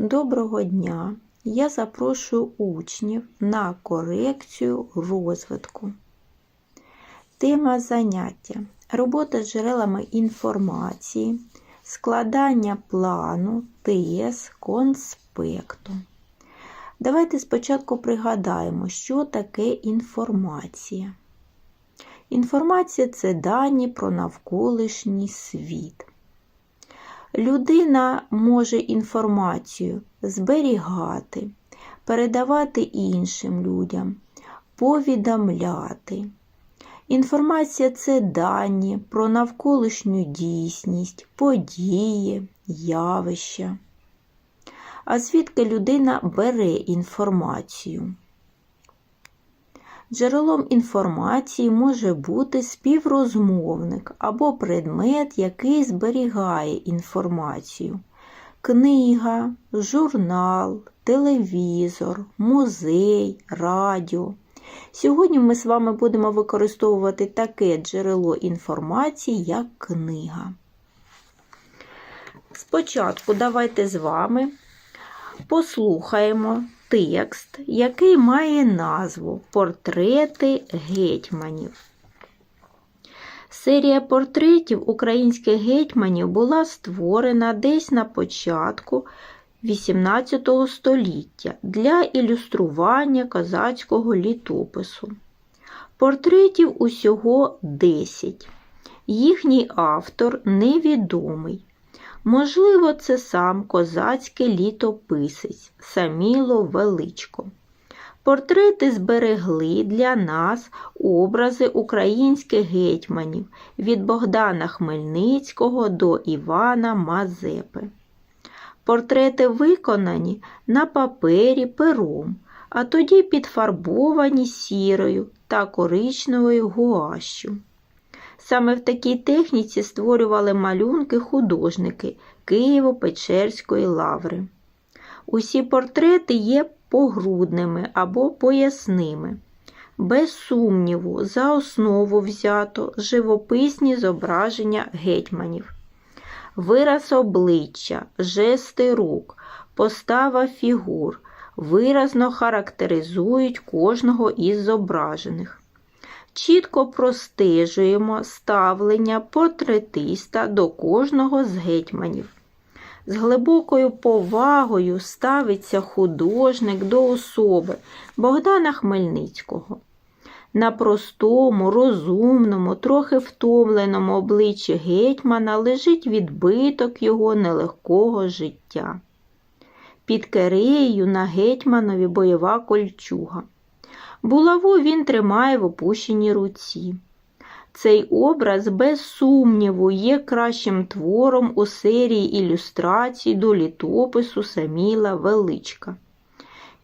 Доброго дня! Я запрошую учнів на корекцію розвитку. Тема заняття робота з джерелами інформації, складання плану, ТС, конспекту. Давайте спочатку пригадаємо, що таке інформація. Інформація це дані про навколишній світ. Людина може інформацію зберігати, передавати іншим людям, повідомляти. Інформація це дані про навколишню дійсність, події, явища. А звідки людина бере інформацію? Джерелом інформації може бути співрозмовник або предмет, який зберігає інформацію. Книга, журнал, телевізор, музей, радіо. Сьогодні ми з вами будемо використовувати таке джерело інформації, як книга. Спочатку давайте з вами послухаємо текст, який має назву Портрети гетьманів. Серія портретів українських гетьманів була створена десь на початку XVIII століття для ілюстрування козацького літопису. Портретів усього 10. Їхній автор невідомий. Можливо, це сам козацький літописець Саміло Величко. Портрети зберегли для нас образи українських гетьманів від Богдана Хмельницького до Івана Мазепи. Портрети виконані на папері пером, а тоді підфарбовані сірою та коричневою гуашю. Саме в такій техніці створювали малюнки художники Києво-Печерської лаври. Усі портрети є погрудними або поясними. Без сумніву, за основу взято живописні зображення гетьманів. Вираз обличчя, жести рук, постава фігур виразно характеризують кожного із зображених. Чітко простежуємо ставлення портретиста до кожного з гетьманів. З глибокою повагою ставиться художник до особи Богдана Хмельницького. На простому, розумному, трохи втомленому обличчі гетьмана лежить відбиток його нелегкого життя. Під кереєю на гетьманові бойова кольчуга. Булаву він тримає в опущеній руці. Цей образ, без сумніву, є кращим твором у серії ілюстрацій до літопису Саміла Величка.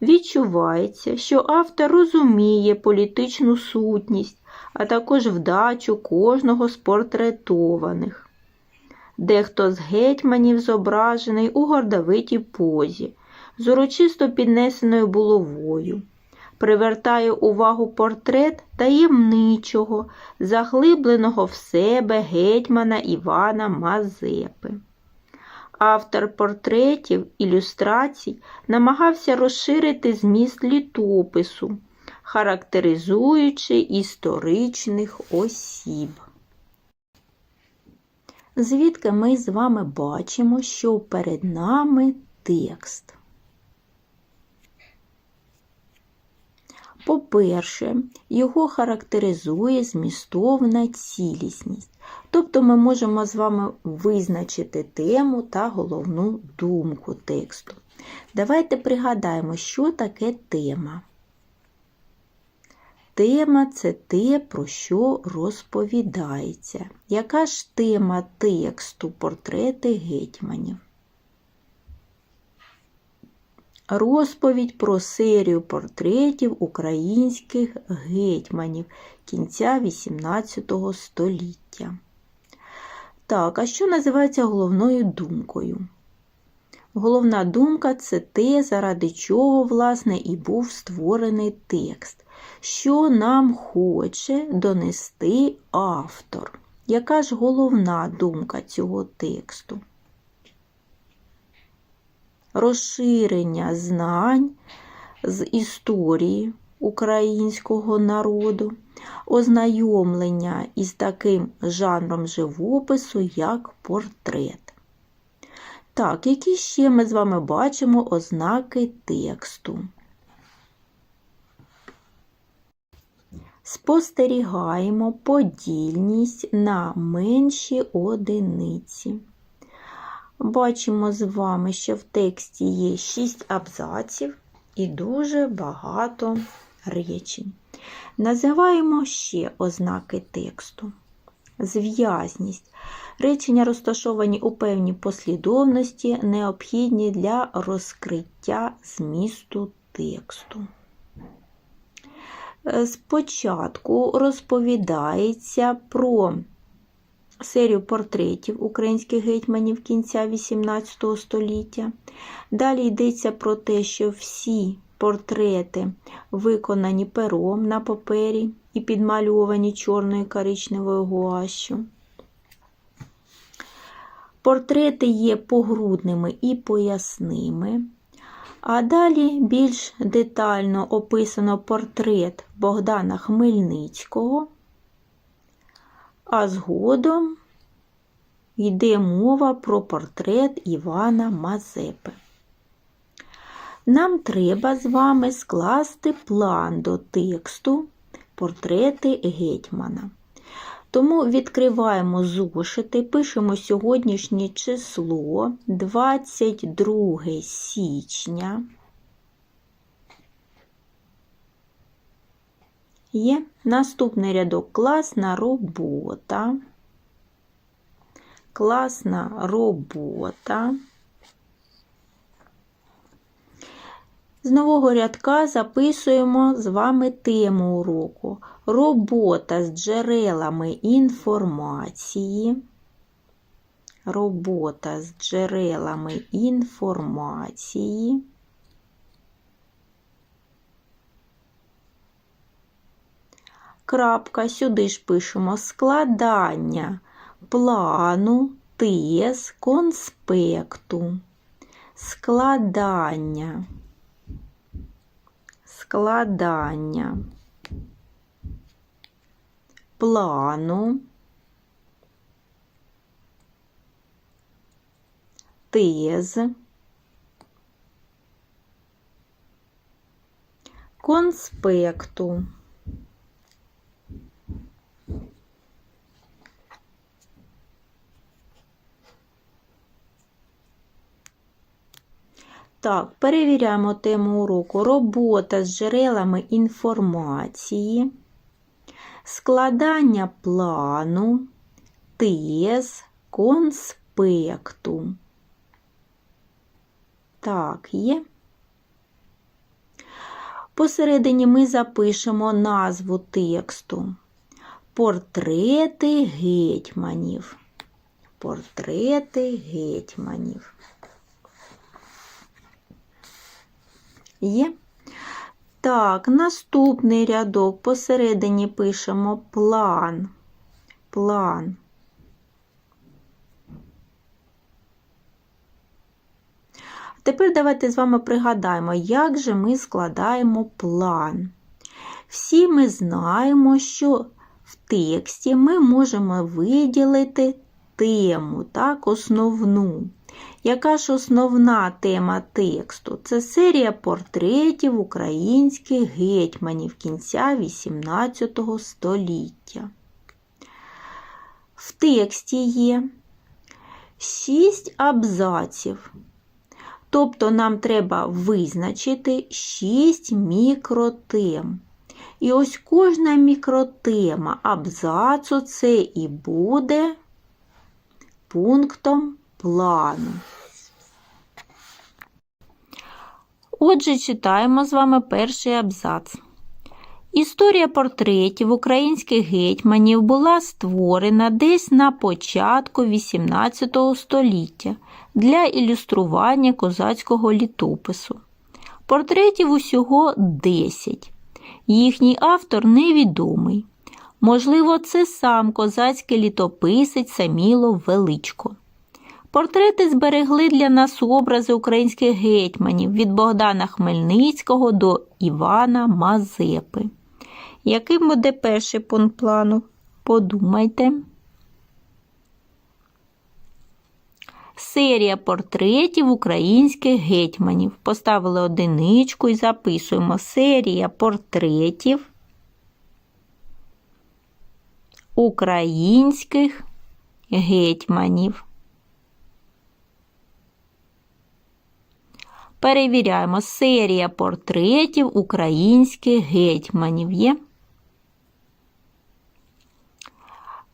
Відчувається, що автор розуміє політичну сутність, а також вдачу кожного з портретованих. Дехто з гетьманів зображений у гордовитій позі, з урочисто піднесеною булавою привертає увагу портрет таємничого, заглибленого в себе гетьмана Івана Мазепи. Автор портретів ілюстрацій намагався розширити зміст літопису, характеризуючи історичних осіб. Звідки ми з вами бачимо, що перед нами текст. По-перше, його характеризує змістовна цілісність. Тобто ми можемо з вами визначити тему та головну думку тексту. Давайте пригадаємо, що таке тема. Тема це те, про що розповідається. Яка ж тема тексту портрети гетьманів? Розповідь про серію портретів українських гетьманів кінця XVIII століття. Так, а що називається головною думкою? Головна думка це те, заради чого, власне, і був створений текст, що нам хоче донести автор. Яка ж головна думка цього тексту? Розширення знань з історії українського народу, ознайомлення із таким жанром живопису, як портрет. Так, які ще ми з вами бачимо ознаки тексту? Спостерігаємо подільність на менші одиниці. Бачимо з вами, що в тексті є 6 абзаців і дуже багато речень. Називаємо ще ознаки тексту. Зв'язність. Речення розташовані у певній послідовності, необхідні для розкриття змісту тексту. Спочатку розповідається про серію портретів українських гетьманів кінця XVIII століття. Далі йдеться про те, що всі портрети виконані пером на папері і підмальовані чорною коричневою гуашю. Портрети є погрудними і поясними. А далі більш детально описано портрет Богдана Хмельницького, а згодом йде мова про портрет Івана Мазепи. Нам треба з вами скласти план до тексту портрети гетьмана. Тому відкриваємо зошити, пишемо сьогоднішнє число 22 січня. Є наступний рядок класна робота. Класна робота. З нового рядка записуємо з вами тему уроку. Робота з джерелами інформації. Робота з джерелами інформації. Крапка, сюди ж пишемо складання плану, тез, конспекту. Складання. Складання плану, тез, конспекту. Так, перевіряємо тему уроку. Робота з джерелами інформації, складання плану, тез, конспекту. Так, є. Посередині ми запишемо назву тексту. Портрети гетьманів. Портрети гетьманів. Є. Так, наступний рядок посередині пишемо план. План. Тепер давайте з вами пригадаємо, як же ми складаємо план. Всі ми знаємо, що в тексті ми можемо виділити тему, так, основну. Яка ж основна тема тексту? Це серія портретів українських гетьманів кінця XVIII століття. В тексті є шість абзаців. Тобто нам треба визначити 6 мікротем. І ось кожна мікротема абзацу це і буде пунктом плану. Отже, читаємо з вами перший абзац. Історія портретів українських гетьманів була створена десь на початку XVIII століття для ілюстрування козацького літопису. Портретів усього 10. Їхній автор невідомий. Можливо, це сам козацький літописець Саміло Величко. Портрети зберегли для нас образи українських гетьманів від Богдана Хмельницького до Івана Мазепи. Яким буде перший пункт плану? Подумайте. Серія портретів українських гетьманів. Поставили одиничку і записуємо серія портретів українських гетьманів. Перевіряємо серія портретів українських гетьманів є.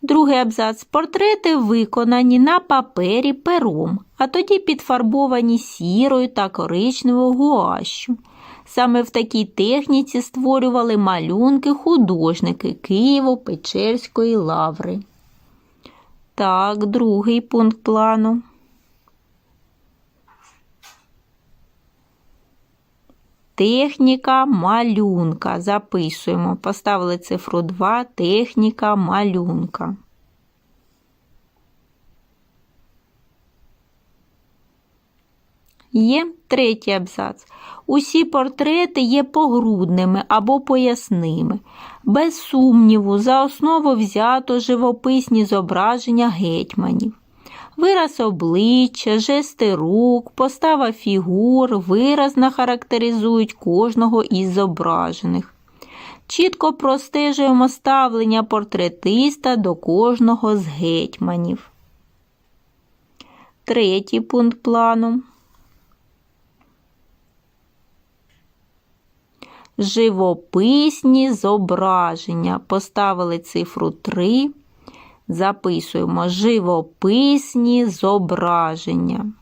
Другий абзац. Портрети виконані на папері пером, а тоді підфарбовані сірою та коричневою гуашю. Саме в такій техніці створювали малюнки художники Києво-Печерської лаври. Так, другий пункт плану. Техніка малюнка. Записуємо. Поставили цифру 2. Техніка малюнка. Є третій абзац. Усі портрети є погрудними або поясними. Без сумніву, за основу взято живописні зображення гетьманів. Вираз обличчя, жести рук, постава фігур виразно характеризують кожного із зображених. Чітко простежуємо ставлення портретиста до кожного з гетьманів. Третій пункт плану. Живописні зображення. Поставили цифру 3. Записуємо живописні зображення.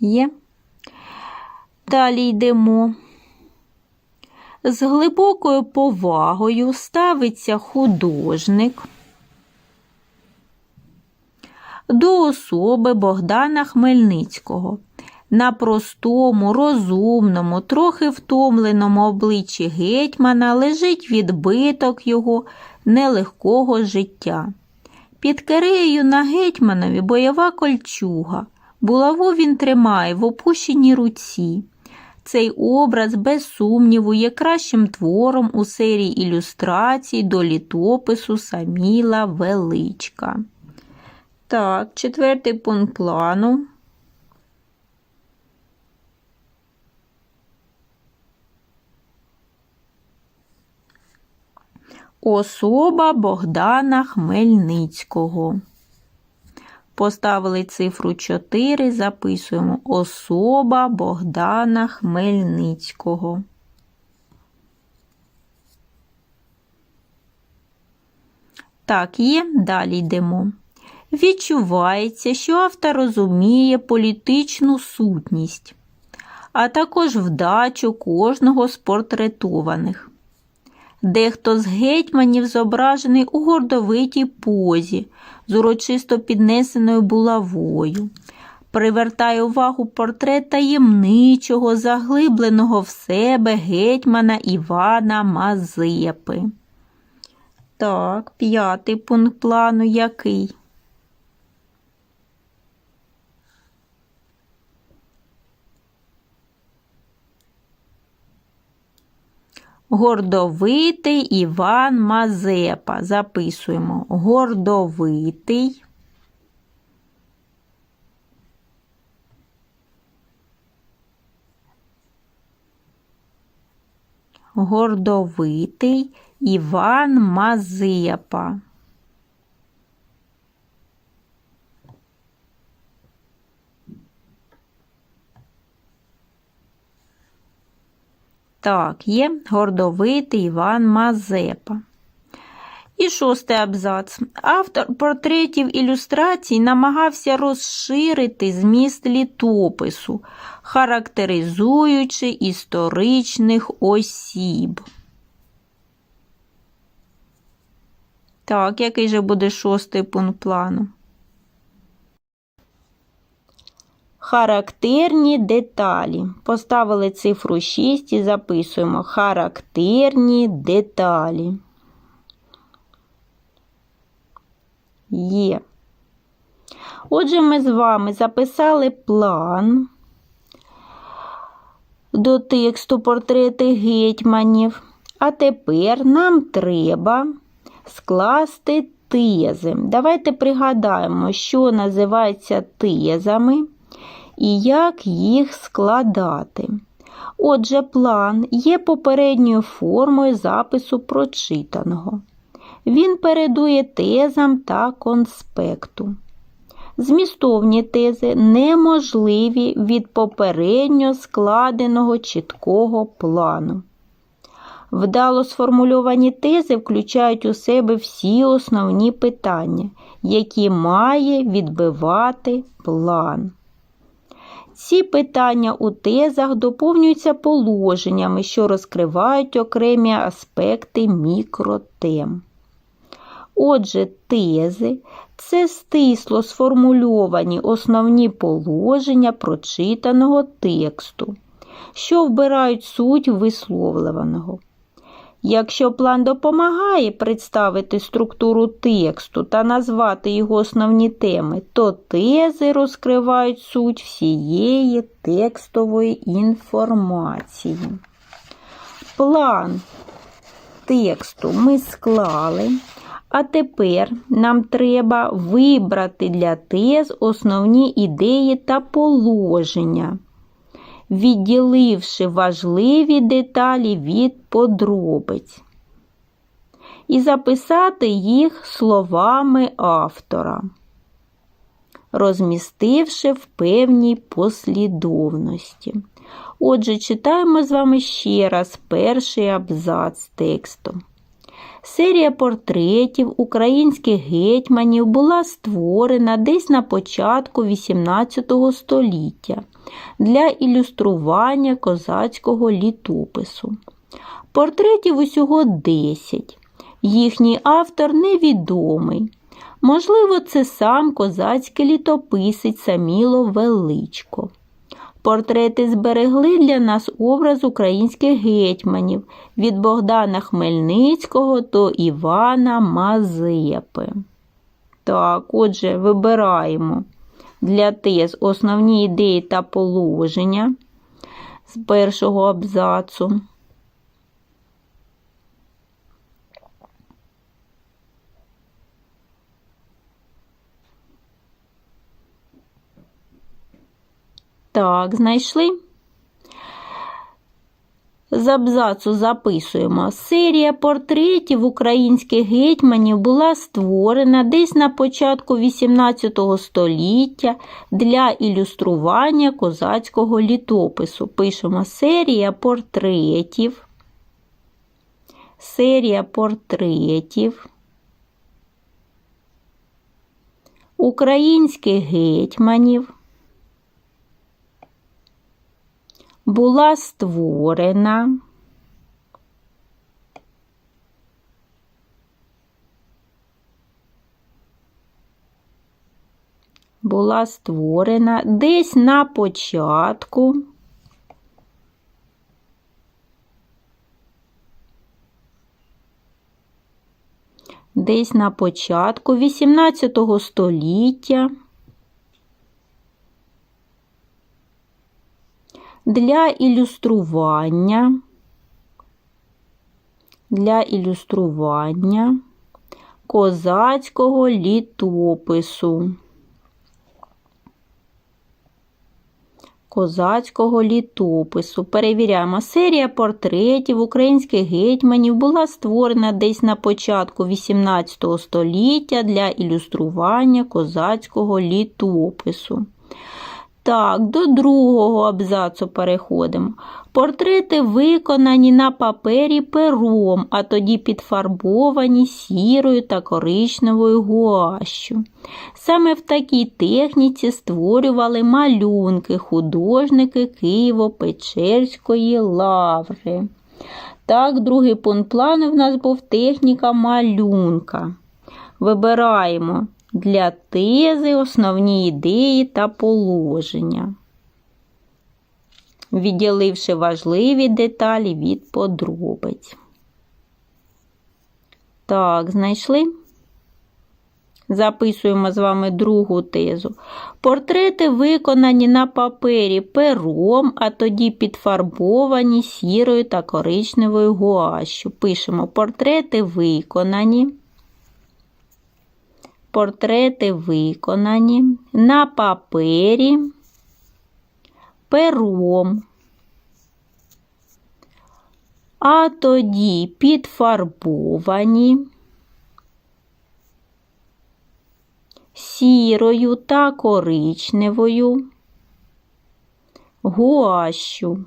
Є. Далі йдемо. З глибокою повагою ставиться художник до особи Богдана Хмельницького. На простому, розумному, трохи втомленому обличчі гетьмана лежить відбиток його нелегкого життя. Під киреєю на гетьманові бойова кольчуга. Булаву він тримає в опущеній руці. Цей образ, без сумніву, є кращим твором у серії ілюстрацій до літопису Саміла Величка. Так, четвертий пункт плану. Особа Богдана Хмельницького. Поставили цифру 4, записуємо особа Богдана Хмельницького. Так, є, далі йдемо. Відчувається, що автор розуміє політичну сутність, а також вдачу кожного з портретованих. Дехто з гетьманів зображений у гордовитій позі, з урочисто піднесеною булавою. Привертає увагу портрет таємничого, заглибленого в себе гетьмана Івана Мазепи. Так, п'ятий пункт плану який? Гордовитий Іван Мазепа. Записуємо гордовитий. Гордовитий Іван Мазепа. Так, є гордовитий Іван Мазепа. І шостий абзац. Автор портретів ілюстрацій намагався розширити зміст літопису, характеризуючи історичних осіб. Так, який же буде шостий пункт плану? Характерні деталі. Поставили цифру 6 і записуємо характерні деталі. Є. Отже, ми з вами записали план до тексту портрети гетьманів. А тепер нам треба скласти тези. Давайте пригадаємо, що називається тезами і як їх складати. Отже, план є попередньою формою запису прочитаного. Він передує тезам та конспекту. Змістовні тези неможливі від попередньо складеного чіткого плану. Вдало сформульовані тези включають у себе всі основні питання, які має відбивати план. Ці питання у тезах доповнюються положеннями, що розкривають окремі аспекти мікротем. Отже, тези це стисло сформульовані основні положення прочитаного тексту, що вбирають суть висловлюваного. Якщо план допомагає представити структуру тексту та назвати його основні теми, то тези розкривають суть всієї текстової інформації. План тексту ми склали. А тепер нам треба вибрати для тез основні ідеї та положення, відділивши важливі деталі від подробиць, і записати їх словами автора, розмістивши в певній послідовності. Отже, читаємо з вами ще раз перший абзац тексту. Серія портретів українських гетьманів була створена десь на початку XVIII століття для ілюстрування козацького літопису. Портретів усього 10. Їхній автор невідомий. Можливо, це сам козацький літописець Саміло Величко. Портрети зберегли для нас образ українських гетьманів від Богдана Хмельницького до Івана Мазепи. Так, отже, вибираємо для тез основні ідеї та положення з першого абзацу. Так, знайшли. З абзацу записуємо. Серія портретів українських гетьманів була створена десь на початку XVIII століття для ілюстрування козацького літопису. Пишемо серія портретів. Серія портретів. Українських гетьманів. Була створена була створена десь на початку десь на початку XVIII століття для ілюстрування, для ілюстрування козацького літопису. Козацького літопису. Перевіряємо, серія портретів українських гетьманів була створена десь на початку XVIII століття для ілюстрування козацького літопису. Так, до другого абзацу переходимо. Портрети виконані на папері пером, а тоді підфарбовані сірою та коричневою гуащу. Саме в такій техніці створювали малюнки художники Києво-Печерської лаври. Так, другий пункт плану в нас був техніка малюнка. Вибираємо Для тези основні ідеї та положення, відділивши важливі деталі від подробиць. Так, знайшли? Записуємо з вами другу тезу. Портрети виконані на папері пером, а тоді підфарбовані сірою та коричневою гуашю. Пишемо портрети виконані. Портрети виконані на папері пером. А тоді підфарбовані. сірою та коричневою гуашю.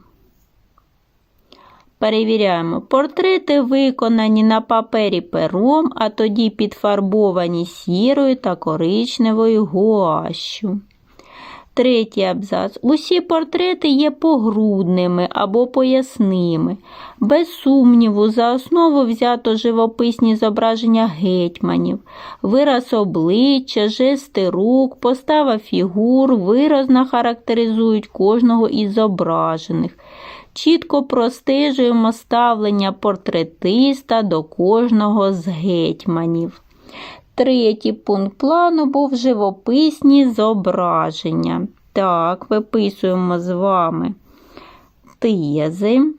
Перевіряємо, портрети виконані на папері пером, а тоді підфарбовані сірою та коричневою гуашю. Третій абзац. Усі портрети є погрудними або поясними. Без сумніву, за основу взято живописні зображення гетьманів, вираз обличчя, жести рук, постава фігур виразно характеризують кожного із зображених. Чітко простежуємо ставлення портретиста до кожного з гетьманів. Третій пункт плану був живописні зображення. Так, виписуємо з вами тези.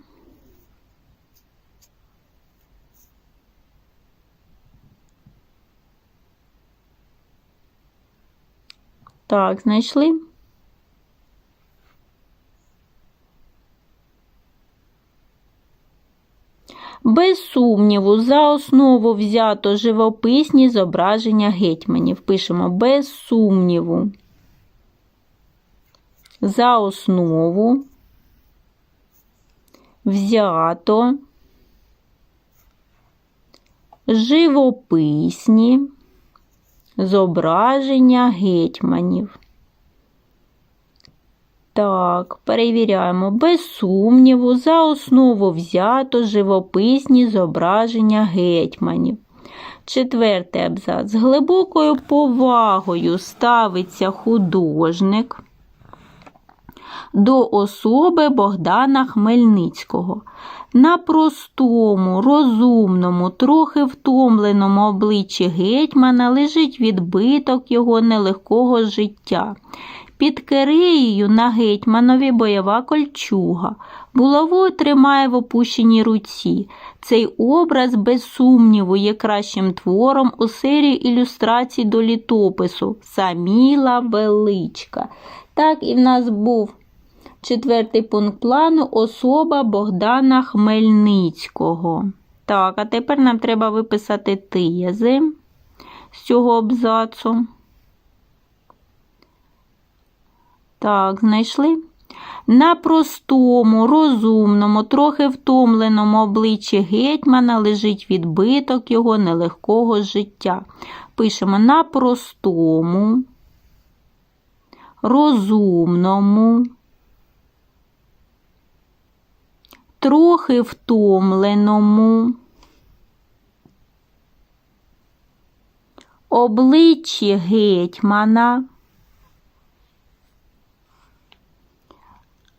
Так, знайшли? Без сумніву, за основу взято живописні зображення гетьманів. Пишемо без сумніву. За основу взято живописні зображення гетьманів. Так, перевіряємо. Без сумніву, за основу взято живописні зображення гетьманів. Четвертий абзац. З глибокою повагою ставиться художник до особи Богдана Хмельницького. На простому, розумному, трохи втомленому обличчі гетьмана лежить відбиток його нелегкого життя. Під киреєю на гетьманові бойова кольчуга. Булаву тримає в опущеній руці. Цей образ, без сумніву, є кращим твором у серії ілюстрацій до літопису Саміла Величка. Так і в нас був четвертий пункт плану особа Богдана Хмельницького. Так, а тепер нам треба виписати тези з цього абзацу. Так, знайшли? На простому, розумному, трохи втомленому обличчі гетьмана лежить відбиток його нелегкого життя. Пишемо на простому, розумному, трохи втомленому. Обличчі гетьмана.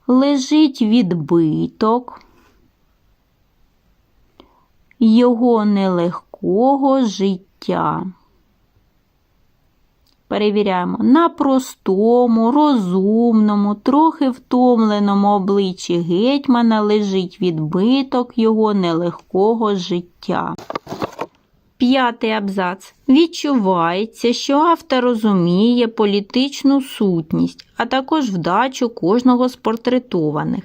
Лежить відбиток його нелегкого життя. Перевіряємо на простому, розумному, трохи втомленому обличчі гетьмана лежить відбиток його нелегкого життя. П'ятий абзац. Відчувається, що автор розуміє політичну сутність, а також вдачу кожного з портретованих.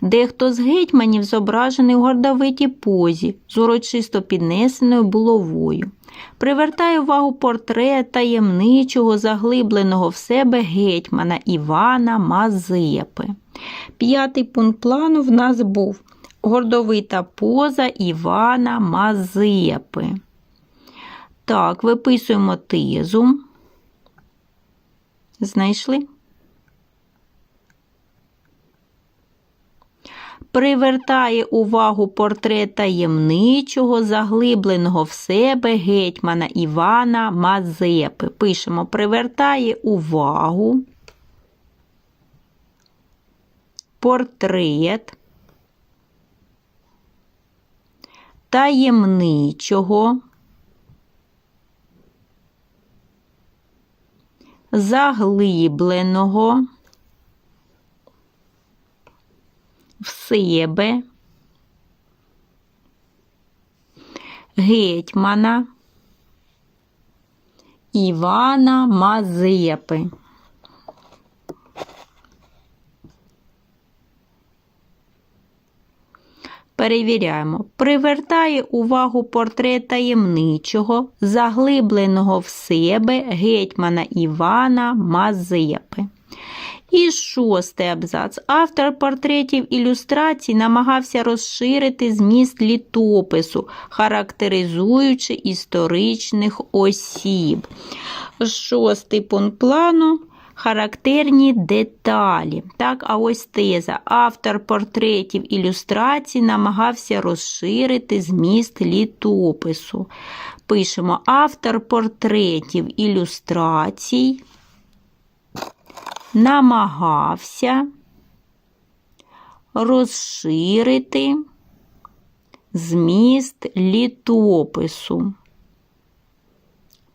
Дехто з гетьманів зображений у гордовитій позі з урочисто піднесеною булавою. Привертає увагу портрет таємничого, заглибленого в себе гетьмана Івана Мазепи. П'ятий пункт плану в нас був гордовита поза Івана Мазепи. Так, виписуємо тезу. Знайшли? привертає увагу портрет таємничого, заглибленого в себе гетьмана Івана Мазепи. Пишемо, привертає увагу. Портрет таємничого, заглибленого в себе гетьмана Івана Мазепи. Перевіряємо. Привертає увагу портрет таємничого, заглибленого в себе гетьмана Івана Мазепи. І шостий абзац. Автор портретів ілюстрацій намагався розширити зміст літопису, характеризуючи історичних осіб. Шостий пункт плану. Характерні деталі. Так, а ось теза. Автор портретів ілюстрацій намагався розширити зміст літопису. Пишемо автор портретів ілюстрацій намагався розширити зміст літопису.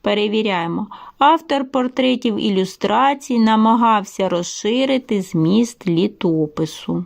Перевіряємо. Автор портретів ілюстрацій намагався розширити зміст літопису.